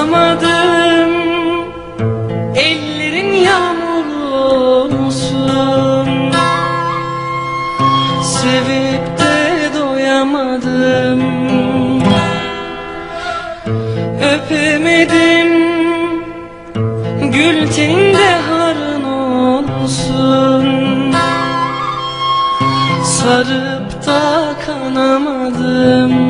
Tutamadım Ellerin yağmurlu olsun. Sevip de doyamadım. Öpemedim. Gül teninde harın olsun. Sarıp da kanamadım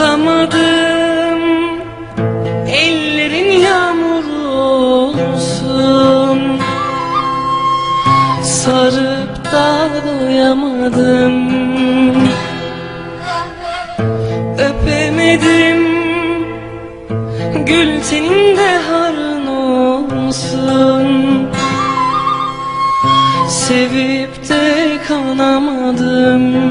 Tutamadım Ellerin yağmurlu olsun. Sarıp da doyamadım. Öpemedim. Gül senin de harın olsun. Sevip de kanamadım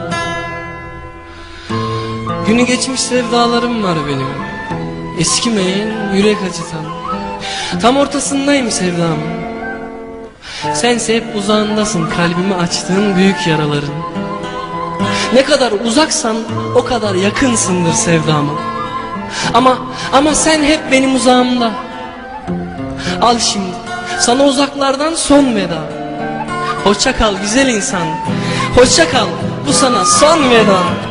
Günü geçmiş sevdalarım var benim. Eskimeyen yürek acıtan. Tam ortasındayım sevdam. Sense hep uzağındasın kalbimi açtığın büyük yaraların. Ne kadar uzaksan o kadar yakınsındır sevdama Ama ama sen hep benim uzağımda. Al şimdi sana uzaklardan son veda. Hoşça kal güzel insan. Hoşça kal bu sana son veda